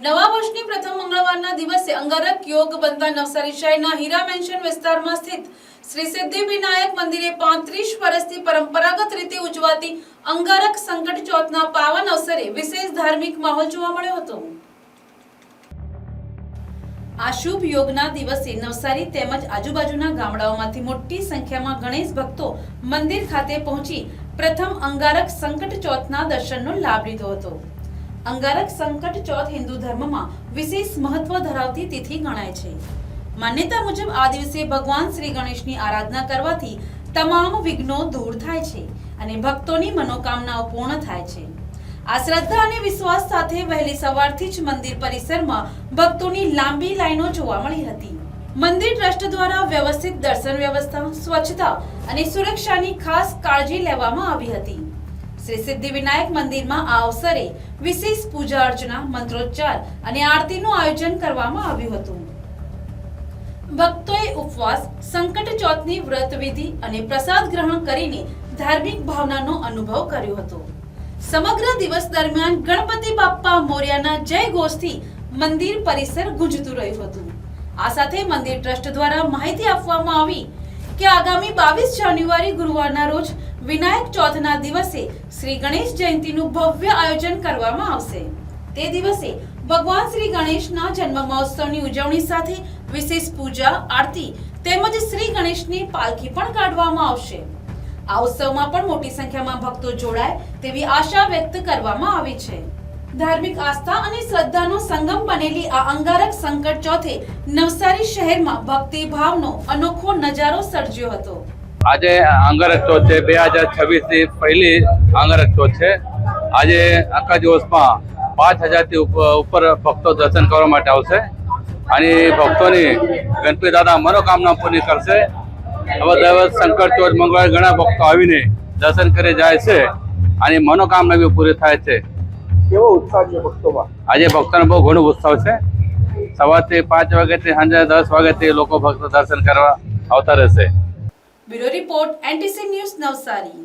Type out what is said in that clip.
નવા વર્ષની પ્રથમ મંગળવારના દિવસે અંગારક યોગ બનતા નવસારી શહેરના હીરા મેન્શન વિસ્તારમાં સ્થિત શ્રી સિદ્ધિ વિનાયક મંદિરે પાંત્રીસ વર્ષથી પરંપરાગત રીતે ઉજવાતી અંગારક સંકટ ચોથના પાવન અવસરે વિશેષ ધાર્મિક માહોલ જોવા મળ્યો હતો. આ શુભ યોગના દિવસે નવસારી તેમજ આજુબાજુના ગામડાઓમાંથી મોટી સંખ્યામાં ગણેશ ભક્તો મંદિર ખાતે પહોંચી પ્રથમ અંગારક સંકટ ચોથના દર્શનનો લાભ લીધો હતો. અંગારક સંકટ ચોથ હિન્દુ ધર્મમાં વિશેષ મહત્વ ધરાવતી તિથિ ગણાય છે. માન્યતા મુજબ આ દિવસે ભગવાન શ્રી ગણેશની આરાધના કરવાથી તમામ વિઘ્નો દૂર થાય છે અને ભક્તોની મનોકામનાઓ પૂર્ણ થાય છે. આ શ્રદ્ધા અને વિશ્વાસ સાથે વહેલી સવારથી જ મંદિર પરિસરમાં ભક્તોની લાંબી લાઈનો જોવા મળી હતી. મંદિર ટ્રસ્ટ દ્વારા વ્યવસ્થિત દર્શન વ્યવસ્થા, સ્વચ્છતા અને સુરક્ષાની ખાસ કાળજી લેવામાં આવી હતી. શ્રી સિદ્ધિ વિનાયક મંદિરમાં આ અવસરે વિશેષ પૂજા અર્ચના, મંત્રોચ્ચાર અને આરતીનું આયોજન કરવામાં આવ્યું હતું. ભક્તોએ ઉપવાસ, સંકટ ચોથની વ્રત વિધિ અને પ્રસાદ ગ્રહણ કરીને ધાર્મિક ભાવનાનો અનુભવ કર્યો હતો. સમગ્ર દિવસ દરમિયાન ગણપતિ બાપ્પા મોર્યાના જય ઘોષથી મંદિર પરિસર ગુંજતું રહ્યું હતું. આ સાથે મંદિર ટ્રસ્ટ દ્વારા માહિતી આપવામાં આવી કે આગામી બાવીસ જાન્યુઆરી ગુરુવારના રોજ વિનાયક ચોથના દિવસે શ્રી ગણેશ જયંતિનું ભવ્ય આયોજન કરવામાં આવશે. તે દિવસે ભગવાન શ્રી ગણેશના જન્મ મહોત્સવની ઉજવણી સાથે વિશેષ પૂજા, આરતી તેમજ શ્રી ગણેશની પાલખી પણ કાઢવામાં આવશે. આ ઉત્સવમાં પણ મોટી સંખ્યામાં ભક્તો જોડાય તેવી આશા વ્યક્ત કરવામાં આવી છે. ધાર્મિક આસ્થા અને શ્રદ્ધાનો સંગમ બનેલી આ અંગારક સંકટ ચોથે નવસારી શહેરમાં ભક્તિ ભાવનો અનોખો નજારો સર્જ્યો હતો. આજે અંગારક ચોથ છે બે હજાર છવ્વીસની પહેલી અંગારક ચોથ. છે આજે આખા દિવસમાં પાંચ હજારથી ઉપર ભક્તો દર્શન કરવા માટે આવશે. અને ભક્તોની ગણપતિ દાદા મનોકામના પૂરી કરશે. હવે દર શંકર ચોથ મંગળવારે ઘણા ભક્તો આવીને દર્શન કરી જાય છે. અને મનોકામના બી પૂરી થાય છે. કેવો ઉત્સાહ છે ભક્તોમાં? આજે ભક્તોનો બહુ ઘણો ઉત્સાહ છે. સવારથી પાંચ વાગ્યાથી સાંજે દસ વાગ્યાથી લોકો ભક્તો દર્શન કરવા આવતા રહેશે. Bureau report NTC news Navsari.